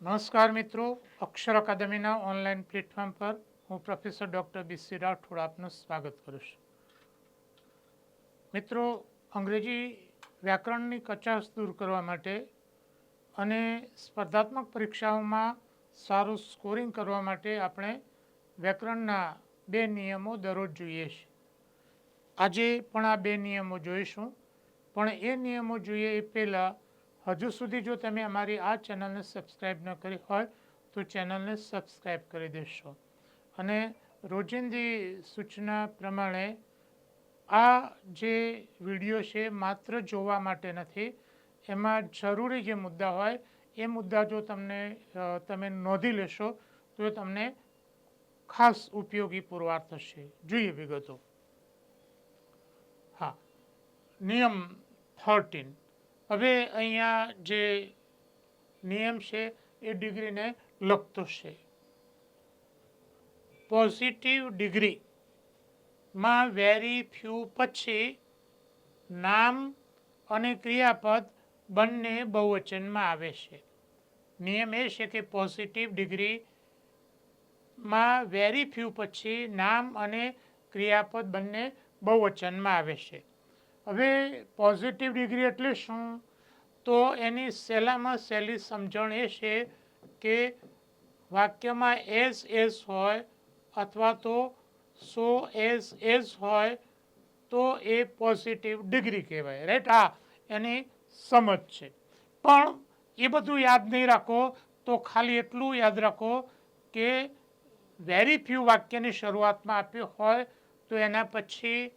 નમસ્કાર મિત્રો, અક્ષર અકાદમીના online platform પર હું પ્રોફેસર ડૉક્ટર બીસી રાઠોડ આપનું સ્વાગત કરું છું. મિત્રો, અંગ્રેજી વ્યાકરણની કચાશ દૂર કરવા માટે અને સ્પર્ધાત્મક પરીક્ષાઓમાં સારું સ્કોરિંગ કરવા માટે આપણે વ્યાકરણના બે નિયમો દરરોજ જોઈએ છીએ આજે પણ આ બે નિયમો જોઈશું, પણ એ નિયમો જોઈએ એ પહેલાં હજુ સુધી જો તમે અમારી આ ચેનલને સબસ્ક્રાઈબ ન કરી હોય, તો ચેનલને સબસ્ક્રાઈબ કરી દેશો. અને રોજિંદી સૂચના પ્રમાણે આ જે વીડિયો છે માત્ર જોવા માટે નથી, એમાં જરૂરી જે મુદ્દા હોય, એ મુદ્દા જો તમને તમે નોંધી લેશો, તો એ તમને ખાસ ઉપયોગી પુરવાર થશે. જોઈએ વિગતો. હા. નિયમ થર્ટીન હવે અહીંયા જે નિયમ છે, એ ડિગ્રીને લગતો છે. પોઝિટિવ ડિગ્રીમાં વેરી ફ્યુ પછી નામ અને ક્રિયાપદ બંને બહુવચનમાં આવે છે. નિયમ એ છે કે પોઝિટિવ ડિગ્રીમાં વેરી ફ્યુ પછી નામ અને ક્રિયાપદ બંને બહુવચનમાં આવે છે. હવે પોઝિટિવ ડિગ્રી એટલે શું? તો એની સહેલામાં સહેલી સમજણ એ છે કે વાક્યમાં એસ એસ હોય અથવા તો સો એસ એસ હોય તો એ પોઝિટિવ ડિગ્રી કહેવાય. રાઈટ આ એની સમજ છે. પણ એ બધું યાદ નહીં રાખો, તો ખાલી એટલું યાદ રાખો કે વેરી ફ્યુ વાક્યની શરૂઆતમાં આપ્યું હોય તો એના પછી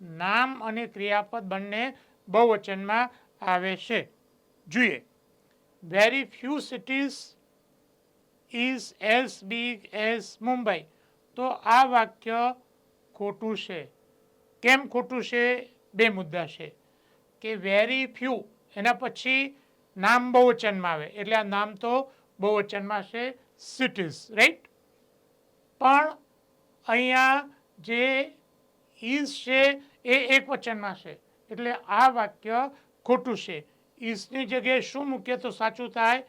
નામ અને ક્રિયાપદ બંને બહુવચનમાં આવે છે. જોઈએ. Very few cities is as big as Mumbai તો આ વાક્ય ખોટું છે. કેમ ખોટું છે? બે મુદ્દા છે. કે વેરી ફ્યુ એના પછી નામ બહુવચનમાં આવે. એટલે આ નામ તો બહુવચનમાં છે સિટીઝ રાઈટ પણ અહીંયા જે ઇઝ છે એ એક વચનમાં છે. એટલે આ વાક્ય ખોટું છે. ઇસની જગ્યાએ શું મૂકીએ તો સાચું થાય?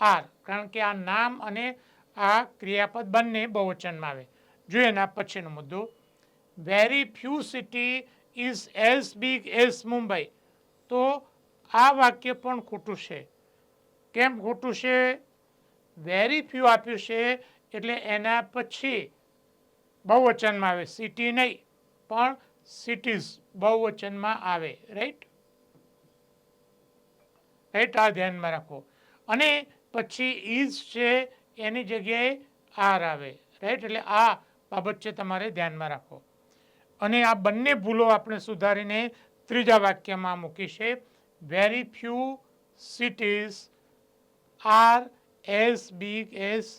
આર. કારણ કે આ નામ અને આ ક્રિયાપદ બંને બહુવચનમાં આવે. જોઈએ એના પછીનો મુદ્દો. Very few city is as big as Mumbai તો આ વાક્ય પણ ખોટું છે. કેમ ખોટું છે? વેરી ફ્યુ આપ્યું છે એટલે એના પછી બહુવચનમાં આવે. સિટી નહીં. પણ સિટીઝ બહુવચનમાં આવે રાઈટ રાઈટ આ ધ્યાનમાં રાખો. અને પછી ઇઝ છે, એની જગ્યાએ આર આવે રાઈટ એટલે આ બાબત છે તમારે ધ્યાનમાં રાખો. અને આ બંને ભૂલો આપણે સુધારીને ત્રીજા વાક્યમાં મૂકી છે. Very few cities are as big as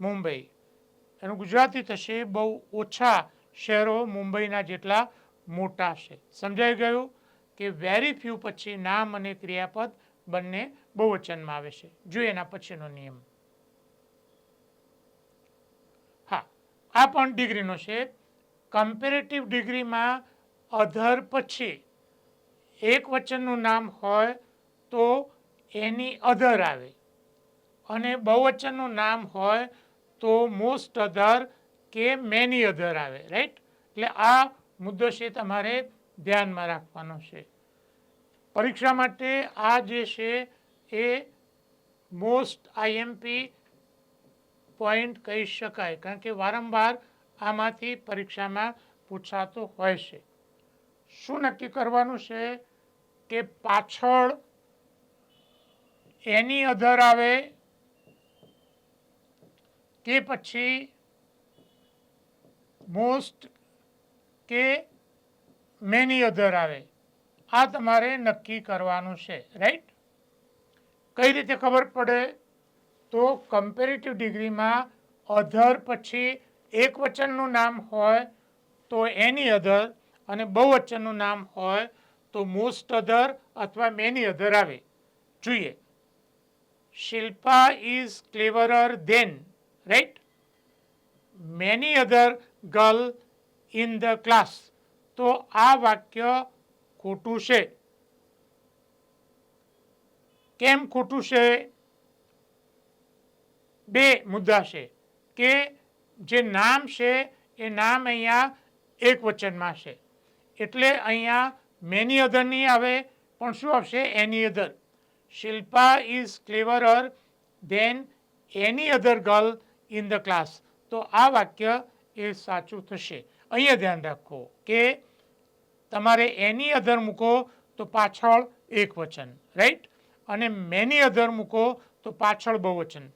Mumbai એનું ગુજરાતી થશે બહુ ઓછા શહેરો મુંબઈના જેટલા મોટા છે. સમજાઈ ગયું કે વેરી ફ્યુ પછી નામ અને ક્રિયાપદ બંને બહુવચનમાં આવે છે. જોઈએ એના પછીનો નિયમ. હા, આ પણ ડિગ્રીનો છે. કમ્પેરેટિવ ડિગ્રીમાં અધર પછી એક વચનનું નામ હોય તો એની અધર આવે. અને બહુવચનનું નામ હોય તો મોસ્ટ અધર કે મેની અધર આવે રાઈટ એટલે આ મુદ્દો છે તમારે ધ્યાનમાં રાખવાનો છે. પરીક્ષા માટે આ જે છે એ મોસ્ટ આઈએમપી પોઈન્ટ કહી શકાય, કારણ કે વારંવાર આમાંથી પરીક્ષામાં પૂછાતો હોય છે. શું નક્કી કરવાનું છે કે પાછળ એની અધર આવે કે પછી મોસ્ટ કે મેની અધર આવે. આ તમારે નક્કી કરવાનું છે રાઈટ કઈ રીતે ખબર પડે? તો કમ્પેરેટિવ ડિગ્રીમાં અધર પછી એક વચનનું નામ હોય તો એની અધર અને બહુવચનનું નામ હોય તો મોસ્ટ અધર અથવા મેની અધર આવે. જોઈએ. Shilpa is cleverer than right many other girl in the class તો આ વાક્ય ખોટું છે. કેમ ખોટું છે? બે મુદ્દા છે. કે જે નામ છે, એ નામ અહીંયા એક વચનમાં છે. એટલે અહીંયા મેની અધર નહીં આવે, પણ શું આવશે? Any other Shilpa is cleverer than any other girl in the class તો આ વાક્ય એ સાચું થશે. અહીંયા ધ્યાન રાખો કે તમારે એની અધર મૂકો તો પાછળ એક વચન રાઈટ અને મેની અધર મૂકો તો પાછળ બહુવચન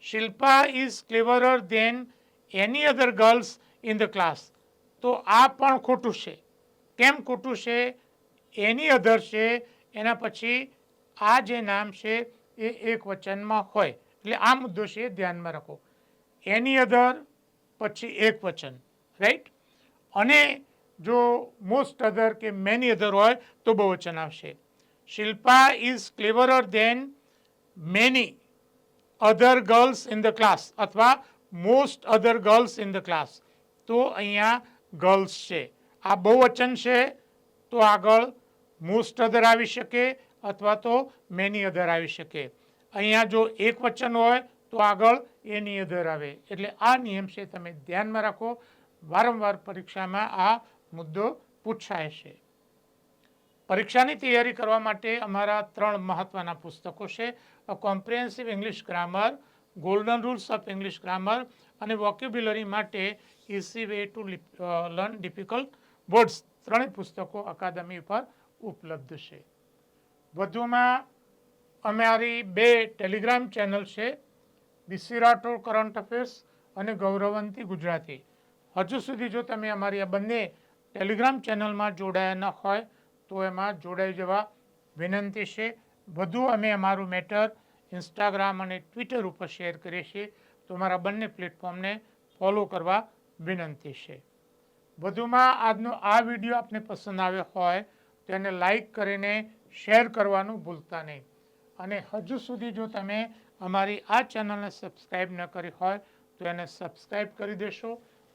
Shilpa is cleverer than any other girls in the class તો આ પણ ખોટું છે. કેમ ખોટું છે? એની અધર છે, એના પછી આ જે નામ છે એ એક વચનમાં હોય. એટલે આ મુદ્દો છે ધ્યાનમાં રાખો. એની અધર, પછી એક વચન. રાઈટ અને જો મોસ્ટ અધર કે મેની અધર હોય, તો બહુવચન આવશે. Shilpa is cleverer than many other girls in the class અથવા most other girls in the class તો અહીંયા ગર્લ્સ છે. આ બહુવચન છે. તો આગળ મોસ્ટ અધર આવી શકે અથવા તો મેની અધર આવી શકે. અહીંયા જો એક વચન હોય, તો આગળ એની અધર આવે. એટલે આ નિયમ છે, તમે ધ્યાનમાં રાખો. વારંવાર પરીક્ષામાં આ મુદ્દો પૂછાય છે. પરીક્ષાની તૈયારી કરવા માટે અમારા ત્રણ મહત્વના પુસ્તકો છે. Comprehensive English grammar golden rules of English grammar અને વોક્યુબ્યુલરી માટે easy way to learn difficult words ત્રણેય પુસ્તકો અકાદમી પર ઉપલબ્ધ છે. વધુમાં અમારી બે ટેલિગ્રામ ચેનલ છે. બીસી રાઠોડ કરંટ અફેર્સ અને ગૌરવંતી ગુજરાતી. હજુ સુધી જો તમે અમારી આ બંને ટેલિગ્રામ ચેનલમાં જોડાયા ન હોય, તો એમાં જોડાઈ જવા વિનંતી છે. વધુ અમે અમારું મેટર ઇન્સ્ટાગ્રામ અને ટ્વિટર ઉપર શેર કરીએ છીએ, તો અમારા બંને પ્લેટફોર્મને ફોલો કરવા વિનંતી છે. વધુમાં આજનો આ વીડિયો આપને પસંદ આવ્યો હોય, તો એને લાઈક કરીને શેર કરવાનું ભૂલતા નહીં. અને હજુ સુધી જો તમે અમારી આ ચેનલને સબસ્ક્રાઈબ ન કરી હોય, તો એને સબસ્ક્રાઈબ કરી દેશો.